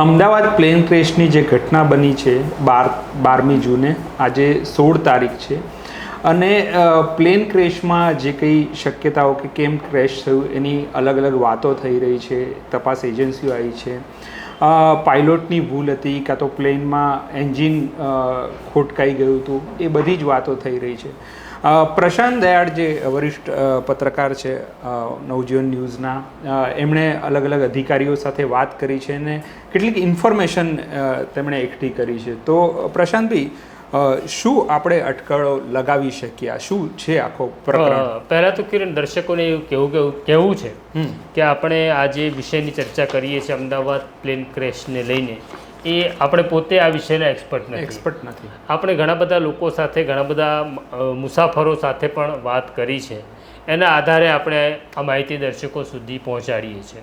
Ahmedabad plane ક્રેશની જે ઘટના બની છે બાર બારમી જૂને, આજે સોળ તારીખ છે. અને પ્લેન ક્રેશમાં જે કંઈ શક્યતાઓ કે કેમ ક્રેશ થયું એની અલગ અલગ વાતો થઈ રહી છે, તપાસ એજન્સીઓ આવી છે. પાઇલોટની ભૂલ હતી કાં તો પ્લેનમાં એન્જિન ખોટકાઈ ગયું હતું, એ બધી જ વાતો થઈ રહી છે. પ્રશાંત દયાળ જે વરિષ્ઠ પત્રકાર છે નવજીવન ન્યૂઝના એમણે અલગ અલગ અધિકારીઓ સાથે વાત કરી છે અને કેટલીક ઇન્ફોર્મેશન તેમણે એકઠી કરી છે. તો પ્રશાંતભાઈ શું આપણે અટકળો લગાવી શક્યા શું છે આખો પ્રકરણ? પહેલા તો કિરણ દર્શકોને એવું કેવું કેવું કહેવું છે કે આપણે આ જે વિષયની ચર્ચા કરીએ છીએ અમદાવાદ પ્લેન ક્રેશને લઈને. એ આપણે પોતે આ વિષયના એક્સપર્ટ નથી. એક્સપર્ટ નથી. આપણે ઘણા બધા લોકો સાથે ઘણા બધા મુસાફરો સાથે પણ વાત કરી છે. એના આધારે આપણે આ માહિતી દર્શકો સુધી પહોંચાડીએ છીએ.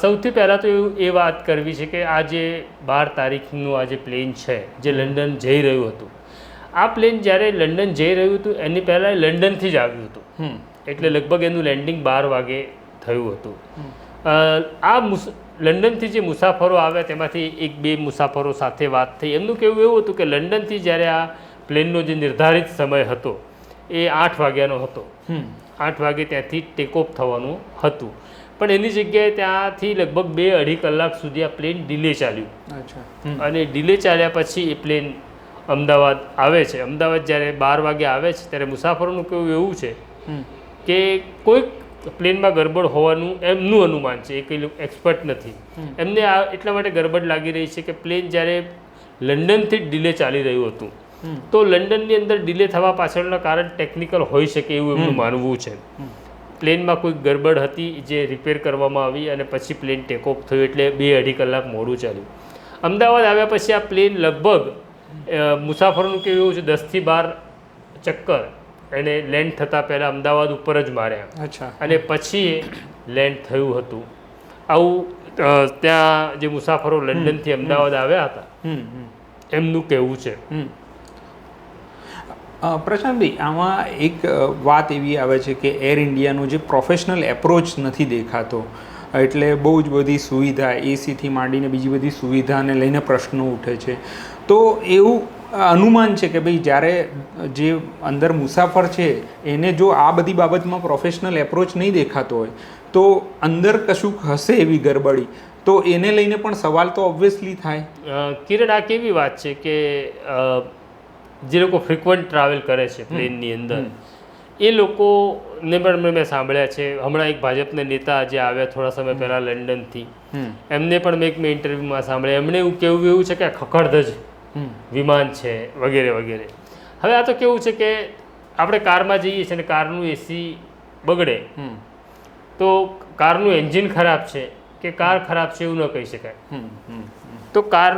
સૌથી પહેલાં તો એવું એ વાત કરવી છે કે આ જે બાર તારીખનું આ જે પ્લેન છે જે લંડન જઈ રહ્યું હતું આ પ્લેન જ્યારે લંડન જઈ રહ્યું હતું એની પહેલાં લંડનથી જ આવ્યું હતું. એટલે લગભગ એનું લેન્ડિંગ બાર વાગે થયું હતું. આ લંડનથી જે મુસાફરો આવ્યા તેમાંથી એક બે મુસાફરો સાથે વાત થઈ. એમનું કહેવું એવું હતું કે લંડનથી જ્યારે આ પ્લેનનો જે નિર્ધારિત સમય હતો એ આઠ વાગ્યાનો હતો. આઠ વાગે ત્યાંથી ટેકઓફ થવાનું હતું. પણ એની જગ્યાએ ત્યાંથી લગભગ બે અઢી કલાક સુધી આ પ્લેન ડિલે ચાલ્યું. અચ્છા. અને ડિલે ચાલ્યા પછી એ પ્લેન અમદાવાદ આવે છે. અમદાવાદ જ્યારે બાર વાગે આવે છે ત્યારે મુસાફરોનું કહેવું એવું છે કે કોઈક પ્લેનમાં ગરબડ હોવાનું એમનું અનુમાન છે એ કંઈ એક્સપર્ટ નથી. એમને આ એટલા માટે ગરબડ લાગી રહી છે કે પ્લેન જ્યારે લંડનથી જ ડિલે ચાલી રહ્યું હતું તો લંડનની અંદર ડિલે થવા પાછળના કારણ ટેકનિકલ હોઈ શકે એવું એમનું માનવું છે. પ્લેનમાં કોઈ ગરબડ હતી જે રિપેર કરવામાં આવી અને પછી પ્લેન ટેક ઓફ થયું એટલે બે અઢી કલાક મોડું ચાલ્યું. અમદાવાદ આવ્યા પછી આ પ્લેન લગભગ મુસાફરોનું કેવું એવું છે દસથી બાર ચક્કર એને લેન્ડ થતાં પહેલાં અમદાવાદ ઉપર જ માર્યા. અચ્છા. અને પછી લેન્ડ થયું હતું. આવું ત્યાં જે મુસાફરો લંડનથી અમદાવાદ આવ્યા હતા. એમનું કહેવું છે. પ્રશાંતભાઈ આમાં એક વાત એવી આવે છે કે એર ઇન્ડિયાનો જે પ્રોફેશનલ એપ્રોચ નથી દેખાતો. એટલે બહુ જ બધી સુવિધા એસીથી માંડીને બીજી બધી સુવિધાને લઈને પ્રશ્નો ઉઠે છે. તો એવું અનુમાન છે કે ભાઈ જ્યારે જે અંદર મુસાફર છે એને જો આ બધી બાબતમાં પ્રોફેશનલ એપ્રોચ નહીં દેખાતો હોય તો અંદર કશુંક હશે એવી ગરબડી. તો એને લઈને પણ સવાલ તો ઓબ્વિયસલી થાય. કિરણ આ કેવી વાત છે કે જે લોકો ફ્રિકવન્ટ ટ્રાવેલ કરે છે પ્લેનની અંદર એ લોકોને પણ મેં સાંભળ્યા છે. હમણાં એક ભાજપના નેતા જે આવ્યા થોડા સમય પહેલાં લંડનથી. એમને પણ મેં એક મેં ઇન્ટરવ્યૂમાં સાંભળ્યા. એમણે એવું કેવું એવું છે કે ખખડધજ. વિમાન છે વગેરે વગેરે. હવે આ તો કેવું છે કે આપણે કારમાં જઈએ છીએ અને કારનું એસી બગડે. હમ. તો કારનું એન્જિન ખરાબ છે કે કાર ખરાબ છે એવું ન કહી શકાય. તો કાર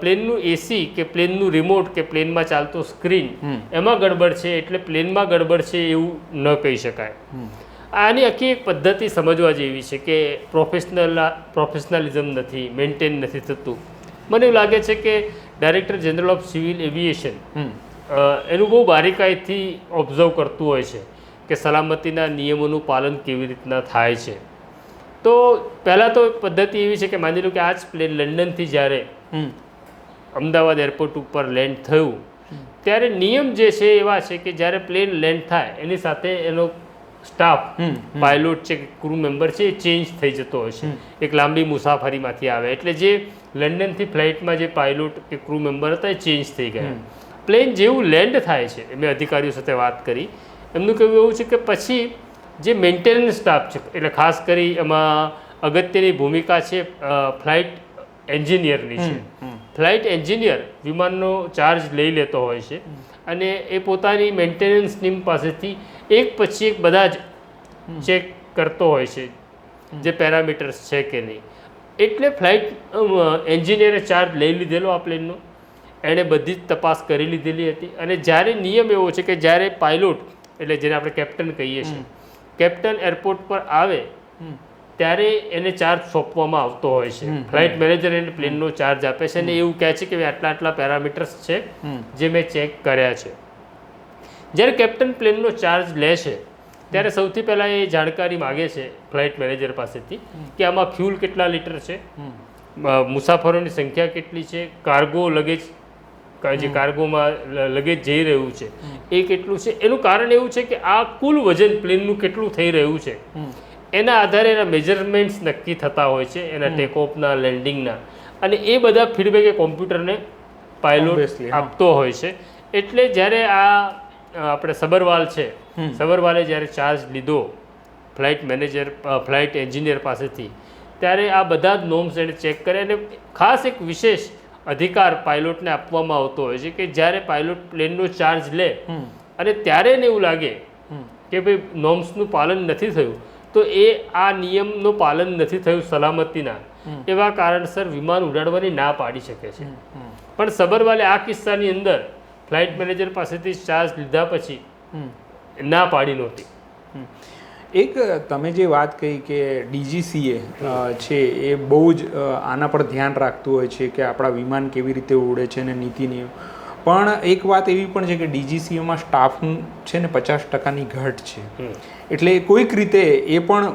પ્લેનનું એસી કે પ્લેનનું રિમોટ કે પ્લેનમાં ચાલતો સ્ક્રીન. એમાં ગડબડ છે એટલે પ્લેનમાં ગડબડ છે એવું ન કહી શકાય. આની આખી એક પદ્ધતિ સમજવા જેવી છે કે પ્રોફેશનલ પ્રોફેશનલિઝમ નથી મેન્ટેન નથી થતું. મને એવું લાગે છે કે director general of civil aviation hmm. એનું બહુ બારીકાઈથી ઓબ્ઝર્વ કરતું હોય છે કે સલામતીના નિયમોનું પાલન કેવી રીતના થાય છે. તો પહેલાં તો પદ્ધતિ એવી છે કે માની લો કે આ જ પ્લેન લંડનથી જ્યારે અમદાવાદ એરપોર્ટ ઉપર લેન્ડ થયું ત્યારે નિયમ જે છે એવા છે કે જ્યારે પ્લેન લેન્ડ થાય એની સાથે એનો સ્ટાફ પાયલોટ છે કે ક્રૂ મેમ્બર છે એ ચેન્જ થઈ જતો હોય છે. એક લાંબી મુસાફરીમાંથી આવે. એટલે જે લંડનથી ફ્લાઇટમાં જે પાયલોટ કે ક્રૂ મેમ્બર હતા એ ચેન્જ થઈ ગયા. પ્લેન જેવું લેન્ડ થાય છે મેં અધિકારીઓ સાથે વાત કરી. એમનું કહેવું એવું છે કે પછી જે મેન્ટેનન્સ સ્ટાફ છે એટલે ખાસ કરી એમાં અગત્યની ભૂમિકા છે ફ્લાઇટ એન્જિનિયરની છે. ફ્લાઇટ એન્જિનિયર વિમાનનો ચાર્જ લઈ લેતો હોય છે. અને એ પોતાની મેન્ટેનન્સ ટીમ પાસેથી એક પછી એક બધા જ ચેક કરતો હોય છે જે પેરામીટર્સ છે કે નહીં. એટલે ફ્લાઇટ એન્જિનિયરે ચાર્જ લઈ લીધેલો આ પ્લેનનો. એણે બધી જ તપાસ કરી લીધેલી હતી. અને જ્યારે નિયમ એવો છે કે જ્યારે પાયલોટ એટલે જેને આપણે કેપ્ટન કહીએ છીએ કેપ્ટન એરપોર્ટ પર આવે ત્યારે એને ચાર્જ સોંપવામાં આવતો હોય છે. ફ્લાઇટ મેનેજર એને પ્લેનનો ચાર્જ આપે છે અને એવું કહે છે કે આટલા આટલા પેરામીટર્સ છે જે મેં ચેક કર્યા છે. જ્યારે કેપ્ટન પ્લેનનો ચાર્જ લે છે ત્યારે સૌથી પહેલાં એ જાણકારી માગે છે ફ્લાઇટ મેનેજર પાસેથી કે આમાં ફ્યુલ કેટલા લીટર છે મુસાફરોની સંખ્યા કેટલી છે કાર્ગો લગેજ જે કાર્ગોમાં લગેજ જઈ રહ્યું છે એ કેટલું છે? એનું કારણ એવું છે કે આ કુલ વજન પ્લેનનું કેટલું થઈ રહ્યું છે. એના આધારે એના મેજરમેન્ટ્સ નક્કી થતા હોય છે એના ટેકઓફના લેન્ડિંગના અને એ બધા ફીડબેક એ કોમ્પ્યુટરને પાયલોટ આપતો હોય છે. એટલે જ્યારે આ આપણે સબરવાલ છે સબરવાલે જ્યારે ચાર્જ લીધો ફ્લાઇટ મેનેજર ફ્લાઇટ એન્જિનિયર પાસેથી ત્યારે આ બધા જ નોમ્સ એને ચેક કરે. અને ખાસ એક વિશેષ અધિકાર પાયલોટને આપવામાં આવતો હોય છે કે જ્યારે પાયલોટ પ્લેનનો ચાર્જ લે અને ત્યારે એને એવું લાગે કે ભાઈ નોમ્સનું પાલન નથી થયું તો એ આ નિયમનું પાલન નથી થયું સલામતીના. એવા કારણસર વિમાન ઉડાડવાની ના પાડી શકે છે. પણ સબરવાલે આ કિસ્સાની અંદર ફ્લાઇટ મેનેજર પાસેથી ચાર્જ લીધા પછી ના પાડી નહોતી. એક તમે જે વાત કહી કે ડીજીસીએ છે એ બહુ જ આના પર ધ્યાન રાખતું હોય છે કે આપણા વિમાન કેવી રીતે ઉડે છે અને નીતિ નિયમ પણ એક વાત એવી પણ છે કે ડીજીસીએમાં સ્ટાફ છે ને પચાસ ટકાની ઘટ છે. એટલે કોઈક રીતે એ પણ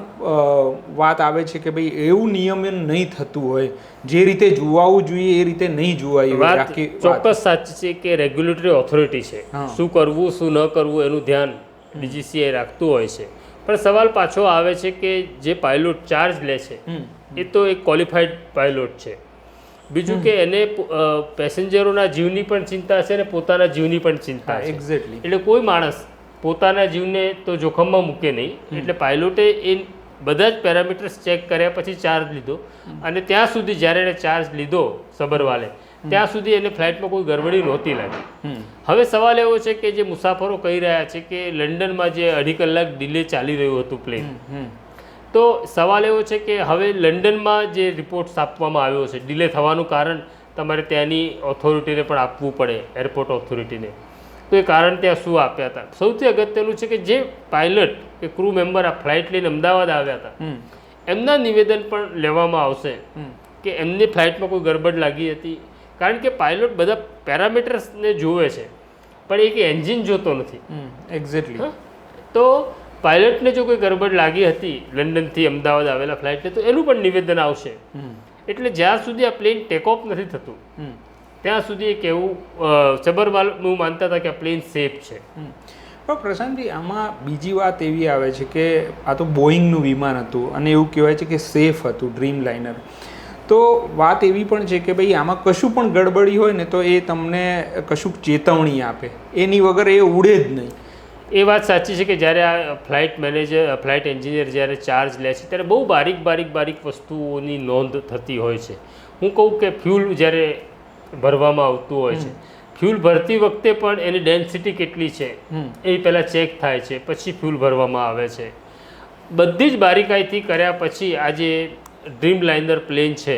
વાત આવે છે કે ભાઈ એવું નિયમન નહીં થતું હોય. જે રીતે જોવાવું જોઈએ એ રીતે નહીં જોવાયું ચોક્કસ સાચી છે કે રેગ્યુલેટરી ઓથોરિટી છે. શું કરવું શું ન કરવું એનું ધ્યાન ડીજીસીએ રાખતું હોય છે. પણ સવાલ પાછો આવે છે કે જે પાયલોટ ચાર્જ લે છે. એ તો એક ક્વોલિફાઈડ પાયલોટ છે. બીજું કે એને પેસેન્જરોના જીવની પણ ચિંતા છે અને પોતાના જીવની પણ ચિંતા છે. એક્ઝેક્ટલી એટલે કોઈ માણસ પોતાના જીવને તો જોખમમાં મૂકે નહીં. એટલે પાયલોટે એ બધા જ પેરામીટર્સ ચેક કર્યા પછી ચાર્જ લીધો. અને ત્યાં સુધી જ્યારે એણે ચાર્જ લીધો સબરવાલે ત્યાં સુધી એને ફ્લાઇટમાં કોઈ ગરબડી નહોતી લાગી. હવે સવાલ એવો છે કે જે મુસાફરો કહી રહ્યા છે કે લંડનમાં જે અઢી કલાક ડિલે ચાલી રહ્યું હતું પ્લેન તો સવાલ એવો છે કે હવે લંડનમાં જે રિપોર્ટ્સ આપવામાં આવ્યો છે ડિલે થવાનું કારણ તમારે ત્યાંની ઓથોરિટીને પણ આપવું પડે એરપોર્ટ ઓથોરિટીને તો એ કારણ ત્યાં શું આપ્યા હતા? સૌથી અગત્યનું છે કે જે પાયલટ કે ક્રૂ મેમ્બર આ ફ્લાઇટ લઈને અમદાવાદ આવ્યા હતા એમના નિવેદન પણ લેવામાં આવશે કે એમની ફ્લાઇટમાં કોઈ ગરબડ લાગી હતી. કારણ કે પાયલોટ બધા પેરામીટર્સને જોવે છે પણ એક એન્જિન જોતો નથી. એક્ઝેક્ટલી હા? તો પાયલટને જો કોઈ ગરબડ લાગી હતી લંડનથી અમદાવાદ આવેલા ફ્લાઇટને તો એનું પણ નિવેદન આવશે. એટલે જ્યાં સુધી આ પ્લેન ટેક ઓફ નથી થતું ત્યાં સુધી એક એવું સબરવાલનું માનતા હતા કે આ પ્લેન સેફ છે. પણ પ્રશાંતજી આમાં બીજી વાત એવી આવે છે કે આ તો બોઈંગનું વિમાન હતું અને એવું કહેવાય છે કે સેફ હતું ડ્રીમ લાઇનર તો વાત એવી પણ છે કે ભાઈ આમાં કશું પણ ગડબડી હોય ને તો એ તમને કશુંક ચેતવણી આપે. એની વગર એ ઉડે જ નહીં. એ વાત સાચી છે કે જ્યારે આ ફ્લાઇટ મેનેજર ફ્લાઇટ એન્જિનિયર જ્યારે ચાર્જ લે છે ત્યારે બહુ બારીક બારીક બારીક વસ્તુઓની નોંધ થતી હોય છે. હું કહું કે ફ્યુલ જ્યારે ભરવામાં આવતું હોય છે. ફ્યુલ ભરતી વખતે પણ એની ડેન્સિટી કેટલી છે એ પહેલાં ચેક થાય છે પછી ફ્યુલ ભરવામાં આવે છે. બધી જ બારીકાઈથી કર્યા પછી આ જે ડ્રીમ લાઇનર પ્લેન છે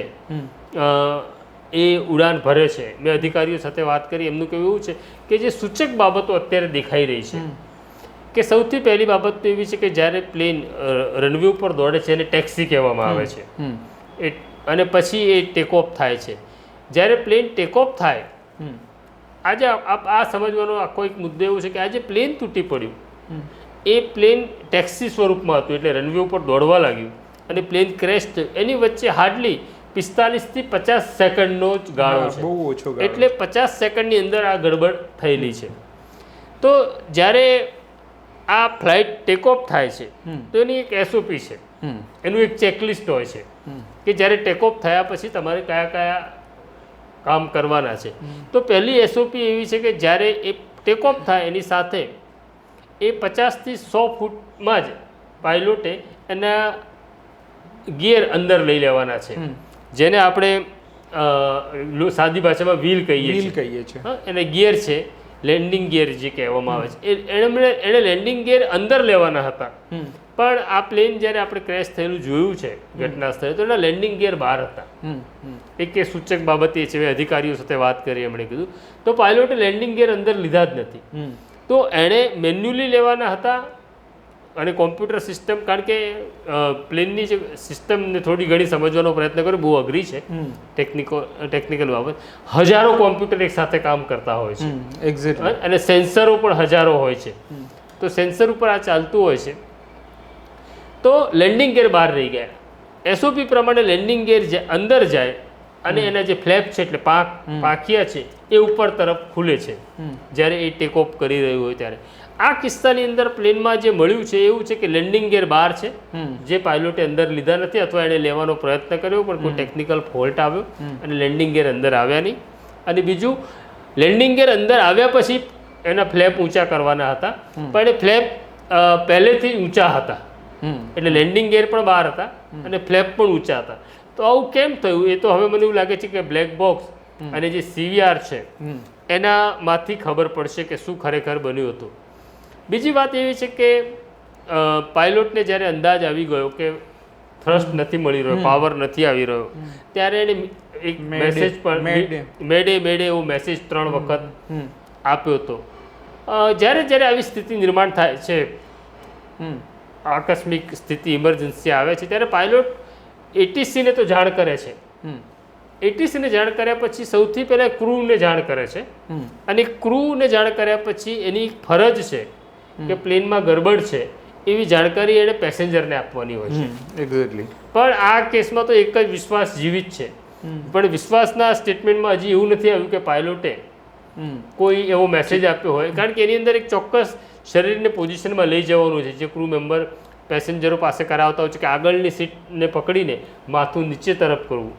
એ ઉડાન ભરે છે. મેં અધિકારીઓ સાથે વાત કરી એમનું કહેવું એવું છે કે જે સૂચક બાબતો અત્યારે દેખાઈ રહી છે. કે સૌથી પહેલી બાબત તો એવી છે કે જ્યારે પ્લેન રનવે ઉપર દોડે છે એને ટેક્સી કહેવામાં આવે છે. એ અને પછી એ ટેક ઓફ થાય છે. જ્યારે પ્લેન ટેક ઓફ થાય આજે આ સમજવાનો આખો એક મુદ્દો એવો છે કે આજે પ્લેન તૂટી પડ્યું. એ પ્લેન ટેક્સી સ્વરૂપમાં હતું એટલે રનવે ઉપર દોડવા લાગ્યું અને પ્લેન ક્રેશ થયું એની વચ્ચે હાર્ડલી પિસ્તાલીસથી પચાસ સેકન્ડનો જ ગાળો છે. બહુ ઓછો એટલે પચાસ સેકન્ડની અંદર આ ગડબડ થયેલી છે. તો જ્યારે આ ફ્લાઇટ ટેક ઓફ થાય છે તો એની એક એસઓપી છે. એનું એક ચેકલિસ્ટ હોય છે કે જ્યારે ટેક ઓફ થયા પછી તમારે કયા કયા કામ કરવાના છે. તો પહેલી એસઓપી એવી છે કે જ્યારે એ ટેક ઓફ થાય એની સાથે એ પચાસથી સો ફૂટમાં જ પાયલોટે એના ગિયર અંદર લઈ લેવાના છે. જેને આપણે સાદી ભાષામાં વ્હીલ કહીએ વ્હીલ છીએ. કહીએ છીએ. એને ગિયર છે. લેન્ડિંગ ગિયર જે કહેવામાં આવે છે. એમણે એણે એણે લેન્ડિંગ ગિયર અંદર લેવાના હતા. પણ આ પ્લેન જ્યારે આપણે ક્રેશ થયેલું જોયું છે ઘટના સ્થળે તો એના લેન્ડિંગ ગિયર બહાર હતા. એક એ સૂચક બાબત એ છે અધિકારીઓ સાથે વાત કરી એમણે કીધું. તો પાયલોટે લેન્ડિંગ ગિયર અંદર લીધા જ નથી. તો એણે મેન્યુઅલી લેવાના હતા અને કોમ્પ્યુટર સિસ્ટમ કારણ કે પ્લેનની જે સિસ્ટમને થોડી ઘણી સમજવાનો પ્રયત્ન કર્યો બહુ અઘરી છે ટેકનિકો ટેકનિકલ બાબત. હજારો કોમ્પ્યુટર એક સાથે કામ કરતા હોય છે. એક્ઝેક્ટ અને સેન્સરો પણ હજારો હોય છે. તો સેન્સર ઉપર આ ચાલતું હોય છે. તો લેન્ડિંગ ગેર બહાર રહી ગયા. એસઓપી પ્રમાણે લેન્ડિંગ ગેર અંદર જાય અને એના જે ફ્લેપ છે એટલે પાક પાંખિયા છે એ ઉપર તરફ ખુલે છે. જ્યારે એ ટેક ઓફ કરી રહ્યું હોય ત્યારે. આ કિસ્સાની અંદર પ્લેનમાં જે મળ્યું છે એવું છે કે લેન્ડિંગ ગેર બહાર છે. જે પાયલોટે અંદર લીધા નથી અથવા એણે લેવાનો પ્રયત્ન કર્યો પણ કોઈ ટેકનિકલ ફોલ્ટ આવ્યો અને લેન્ડિંગ ગેર અંદર આવ્યા નહીં. અને બીજું લેન્ડિંગ ગેર અંદર આવ્યા પછી એના ફ્લેપ ઊંચા કરવાના હતા. પણ એ ફ્લેપ પહેલેથી ઊંચા હતા. એટલે લેન્ડિંગ ગેર પણ બહાર હતા અને ફ્લેપ પણ ઊંચા હતા. તો આવું કેમ થયું? એ તો હવે મને એવું લાગે છે કે બ્લેક બોક્સ અને જે સીવીઆર છે એનામાંથી ખબર પડશે કે શું ખરેખર બન્યું હતું. બીજી વાત એવી છે કે પાયલોટને જ્યારે અંદાજ આવી ગયો કે થ્રસ્ટ નથી મળી રહ્યો પાવર નથી આવી રહ્યો ત્યારે એને એક મેસેજ પણ મેડે મેડે એવો મેસેજ ત્રણ વખત. આપ્યો હતો. જ્યારે જ્યારે આવી સ્થિતિ નિર્માણ થાય છે હમ. આકસ્મિક સ્થિતિ ઇમરજન્સી આવે છે ત્યારે પાયલોટ એટીસીને તો જાણ કરે છે. હમ. એટીસીને જાણ કર્યા પછી સૌથી પહેલાં ક્રૂને જાણ કરે છે. અને ક્રૂને જાણ કર્યા પછી એની ફરજ છે કે પ્લેનમાં ગરબડ છે એવી જાણકારી એણે પેસેન્જરને આપવાની હોય છે. એક્ઝેક્ટલી પણ આ કેસમાં તો એક જ વિશ્વાસ જીવિત છે. પણ વિશ્વાસના સ્ટેટમેન્ટમાં હજી એવું નથી આવ્યું કે પાયલોટે કોઈ એવો મેસેજ આપ્યો હોય. કારણ કે એની અંદર એક ચોક્કસ શરીરને પોઝિશનમાં લઈ જવાનું છે. જે ક્રૂ મેમ્બર પેસેન્જરો પાસે કરાવતા હોય છે કે આગળની સીટને પકડીને માથું નીચે તરફ કરવું.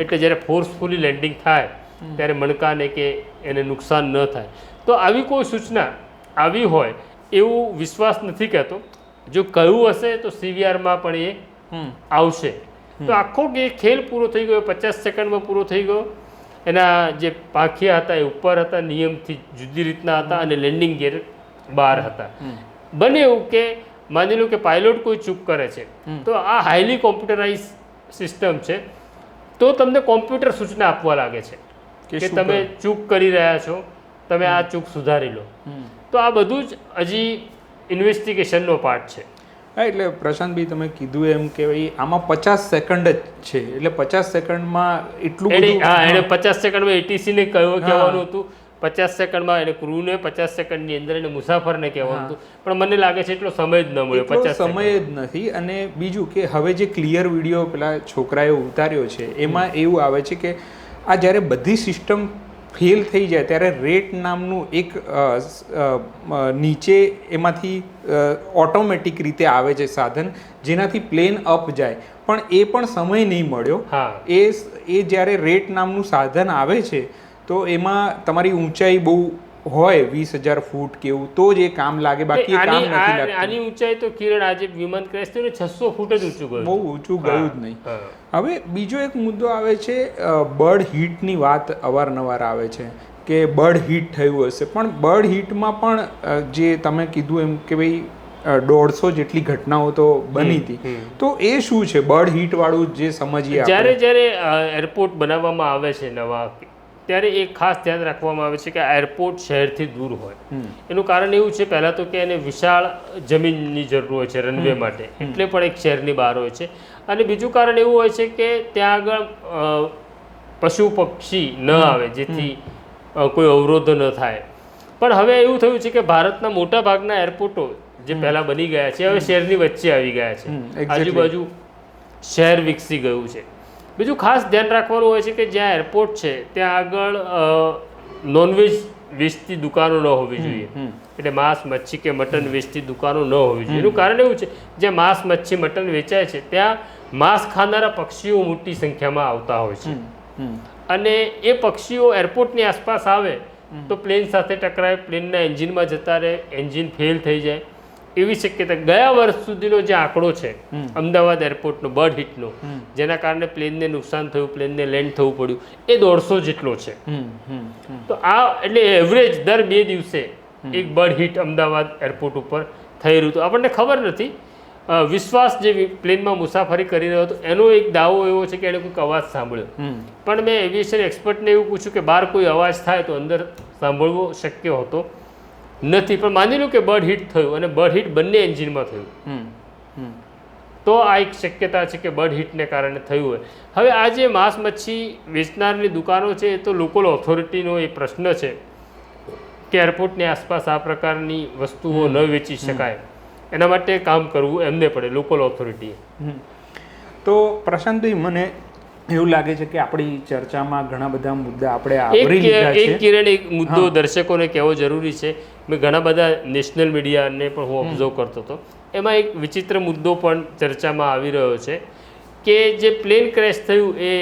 એટલે જ્યારે ફોર્સફુલી લેન્ડિંગ થાય ત્યારે મણકાને કે એને નુકસાન ન થાય. તો આવી કોઈ સૂચના આવી હોય એવું વિશ્વાસ નથી કહેતો. જો કહ્યું હશે તો સીવીઆરમાં પણ એ આવશે. તો આખો કે ખેલ પૂરો થઈ ગયો પચાસ સેકન્ડમાં પૂરો થઈ ગયો. એના જે પાંખિયા હતા એ ઉપર હતા નિયમથી જુદી રીતના હતા અને લેન્ડિંગ ગેર બહાર હતા. બને એવું કે માની લો કે પાયલોટ કોઈ ચૂક કરે છે તો આ હાઈલી કોમ્પ્યુટરાઇઝ સિસ્ટમ છે. તો તમને કોમ્પ્યુટર સૂચના આપવા લાગે છે કે તમે ચૂક કરી રહ્યા છો તમે આ ચૂક સુધારી લો. તો આ બધું જ હજી ઇન્વેસ્ટિગેશનનો પાર્ટ છે. હા એટલે પ્રશાંતભાઈ તમે કીધું એમ કે ભાઈ આમાં પચાસ સેકન્ડ જ છે. એટલે પચાસ સેકન્ડમાં એટલું હા એણે પચાસ સેકન્ડમાં એટીસીને કહ્યું કહેવાનું હતું. પચાસ સેકન્ડમાં એને ક્રૂને પચાસ સેકન્ડની અંદર એને મુસાફરને કહેવાનું હતું. પણ મને લાગે છે એટલો સમય જ ન મળ્યો પચાસ સમય જ નથી. અને બીજું કે હવે જે ક્લિયર વીડિયો પેલા છોકરાએ ઉતાર્યો છે એમાં એવું આવે છે કે આ જ્યારે બધી સિસ્ટમ ફેલ થઈ જાય ત્યારે રેટ નામનું એક નીચે એમાંથી ઓટોમેટિક રીતે આવે છે સાધન જેનાથી પ્લેન અપ જાય. પણ એ પણ સમય નહીં મળ્યો. હા. એ એ જ્યારે રેટ નામનું સાધન આવે છે તો એમાં તમારી ઊંચાઈ બહુ હોય વીસ હજાર ફૂટ કેવું તો જ એ કામ લાગે. બાકી કામ નથી લાગતું. આની ઊંચાઈ તો કિરણ આજે વિમાન ક્રેશ થયું છસો ફૂટ જ ઊંચું ગયું. બહુ ઊંચું ગયું જ નહીં. હવે બીજો એક મુદ્દો આવે છે બર્ડ હીટની વાત અવારનવાર આવે છે કે બર્ડ હીટ થયું હશે. પણ બર્ડ હીટમાં પણ જે તમે કીધું એમ કે ભાઈ દોઢસો જેટલી ઘટનાઓ તો બની હતી. તો એ શું છે? બર્ડ હીટ વાળું જે સમજીએ જ્યારે જ્યારે એરપોર્ટ બનાવવામાં આવે છે નવા ત્યારે એ ખાસ ધ્યાન રાખવામાં આવે છે કે આ એરપોર્ટ શહેરથી દૂર હોય. એનું કારણ એવું છે પહેલાં તો કે એને વિશાળ જમીનની જરૂર હોય છે રનવે માટે. એટલે પણ એક શહેરની બહાર હોય છે. અને બીજું કારણ એવું હોય છે કે ત્યાં આગળ પશુ પક્ષી ન આવે જેથી કોઈ અવરોધ ન થાય. પણ હવે એવું થયું છે કે ભારતના મોટા ભાગના એરપોર્ટો જે પહેલાં બની ગયા છે હવે શહેરની વચ્ચે આવી ગયા છે. આજુબાજુ શહેર વિકસી ગયું છે. બીજું ખાસ ધ્યાન રાખવાનું હોય છે કે જ્યાં એરપોર્ટ છે ત્યાં આગળ નોનવેજ વેચતી દુકાનો ન હોવી જોઈએ. એટલે માંસ મચ્છી કે મટન વેચતી દુકાનો ન હોવી જોઈએ. એનું કારણ એવું છે જ્યાં માંસ મચ્છી મટન વેચાય છે ત્યાં માંસ ખાનારા પક્ષીઓ મોટી સંખ્યામાં આવતા હોય છે. અને એ પક્ષીઓ એરપોર્ટની આસપાસ આવે તો પ્લેન સાથે ટકરાય પ્લેનના એન્જિનમાં જતા રહે એન્જિન ફેલ થઈ જાય. એવી શક્યતા. ગયા વર્ષ સુધીનો જે આંકડો છે અમદાવાદ એરપોર્ટનો બર્ડ હિટનો જેના કારણે પ્લેનને નુકસાન થયું પ્લેનને લેન્ડ થવું પડ્યું એ દોઢસો જેટલો છે. તો આ એટલે એવરેજ દર બે દિવસે એક બર્ડ હિટ અમદાવાદ એરપોર્ટ ઉપર થઈ રહ્યું હતું. આપણને ખબર નથી વિશ્વાસ જે પ્લેનમાં મુસાફરી કરી રહ્યો હતો એનો એક દાવો એવો છે કે એણે કોઈક અવાજ સાંભળ્યો. પણ મેં એવિએશન એક્સપર્ટને એવું પૂછ્યું કે બહાર કોઈ અવાજ થાય તો અંદર સાંભળવો શક્ય હોતો. નથી પણ માની લો કે બર્ડ હિટ થયું અને બર્ડ હિટ બંને એન્જિનમાં થયું. તો આ એક શક્યતા છે કે બર્ડ હિટને કારણે થયું હોય. હવે આ જે માંસ મચ્છી વેચનારની દુકાનો છે એ તો લોકલ ઓથોરિટીનો એ પ્રશ્ન છે. કે એરપોર્ટની આસપાસ આ પ્રકારની વસ્તુઓ ન વેચી શકાય. એના માટે કામ કરવું એમને પડે લોકલ ઓથોરિટીએ. તો પ્રશાંતભાઈ મને એવું લાગે છે કે આપણી ચર્ચામાં ઘણા બધા મુદ્દા આપણે આવરી એક છે. એક કિરણ એક મુદ્દો દર્શકોને કહેવો જરૂરી છે. મેં ઘણા બધા નેશનલ મીડિયાને પણ હું ઓબ્ઝર્વ કરતો હતો. એમાં એક વિચિત્ર મુદ્દો પણ ચર્ચામાં આવી રહ્યો છે કે જે પ્લેન ક્રેશ થયું એ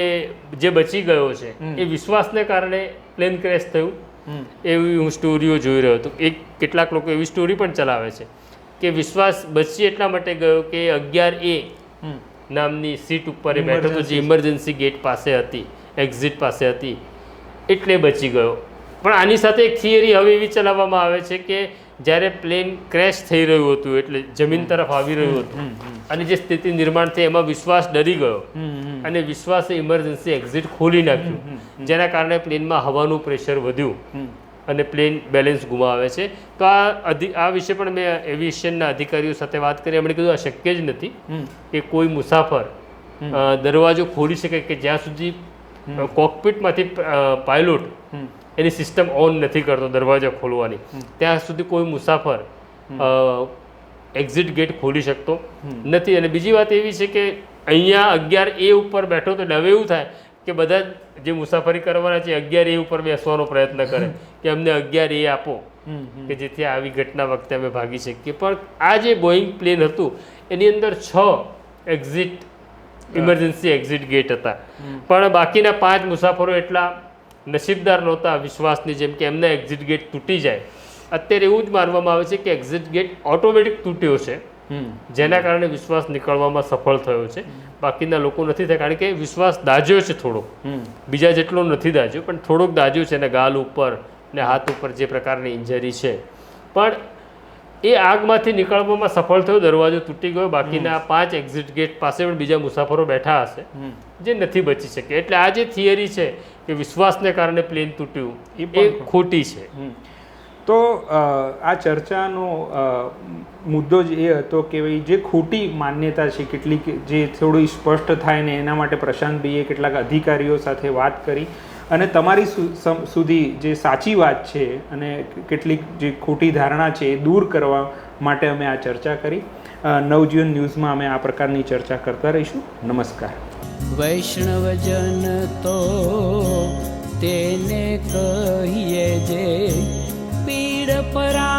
જે બચી ગયો છે એ વિશ્વાસને કારણે પ્લેન ક્રેશ થયું? એવી હું સ્ટોરીઓ જોઈ રહ્યો હતો. એક કેટલાક લોકો એવી સ્ટોરી પણ ચલાવે છે કે વિશ્વાસ બચી એટલા માટે ગયો કે અગિયાર એ નામની સીટ ઉપર એ બેઠો હતો જે ઇમરજન્સી ગેટ પાસે હતી એક્ઝિટ પાસે હતી એટલે બચી ગયો. પણ આની સાથે એક થિયરી હવે એવી ચલાવવામાં આવે છે કે જ્યારે પ્લેન ક્રેશ થઈ રહ્યું હતું એટલે જમીન તરફ આવી રહ્યું હતું અને જે સ્થિતિ નિર્માણ થઈ એમાં વિશ્વાસ ડરી ગયો. અને વિશ્વાસે ઇમરજન્સી એક્ઝિટ ખોલી નાખ્યું. જેના કારણે પ્લેનમાં હવાનું પ્રેશર વધ્યું. અને પ્લેન બેલેન્સ ગુમાવે છે. તો આ આ વિશે પણ મેં એવિએશનના અધિકારીઓ સાથે વાત કરી. એમણે કીધું આ શક્ય જ નથી કે કોઈ મુસાફર દરવાજો ખોલી શકે કે જ્યાં સુધી કોકપિટમાંથી પાયલોટ. એની સિસ્ટમ ઓન નથી કરતો દરવાજા ખોલવાની. ત્યાં સુધી કોઈ મુસાફર એક્ઝિટ ગેટ ખોલી શકતો નથી. અને બીજી વાત એવી છે કે અહીંયા અગિયાર એ ઉપર બેઠો તો નવે હવે એવું થાય કે બધા જ મુસાફરી કરવાના છે અગિયાર એ ઉપર બેસવાનો પ્રયત્ન કરે કે અમને અગિયાર એ આપો. કે જેથી આવી ઘટના વખતે અમે ભાગી શકીએ. પણ આ જે બોઈંગ પ્લેન હતું એની અંદર છ એક્ઝિટ ઇમરજન્સી એક્ઝિટ ગેટ હતા. પણ બાકીના પાંચ મુસાફરો એટલા નસીબદાર નહોતા વિશ્વાસની જેમ કે એમના એક્ઝિટ ગેટ તૂટી જાય. અત્યારે એવું જ માનવામાં આવે છે કે એક્ઝિટ ગેટ ઓટોમેટિક તૂટ્યો છે જેના કારણે વિશ્વાસ નીકળવામાં સફળ થયો છે. બાકીના લોકો નથી થયા કારણ કે વિશ્વાસ દાજ્યો છે થોડો. બીજા જેટલો નથી દાજ્યો પણ થોડોક દાજ્યો છે અને ગાલ ઉપર ને હાથ ઉપર જે પ્રકારની ઇન્જરી છે. પણ એ આગમાંથી નીકળવામાં સફળ થયો દરવાજો તૂટી ગયો બાકીના પાંચ એક્ઝિટ ગેટ પાસે પણ બીજા મુસાફરો બેઠા હશે જે નથી બચી શકે. એટલે આ જે થિયરી છે કે વિશ્વાસને કારણે પ્લેન તૂટ્યું એ ખોટી છે. તો આ ચર્ચાનો મુદ્દો જ એ હતો કે ભાઈ જે ખોટી માન્યતા છે કેટલીક જે થોડી સ્પષ્ટ થાય ને એના માટે પ્રશાંતભાઈએ કેટલાક અધિકારીઓ સાથે વાત કરી. અને તમારી સુધી જે સાચી વાત છે અને કેટલીક જે ખોટી ધારણા છે એ દૂર કરવા માટે અમે આ ચર્ચા કરી. નવજીવન ન્યૂઝમાં અમે આ પ્રકારની ચર્ચા કરતા રહીશું. નમસ્કાર. વૈષ્ણવજન તો તેને કહીએ જે પીડ પરા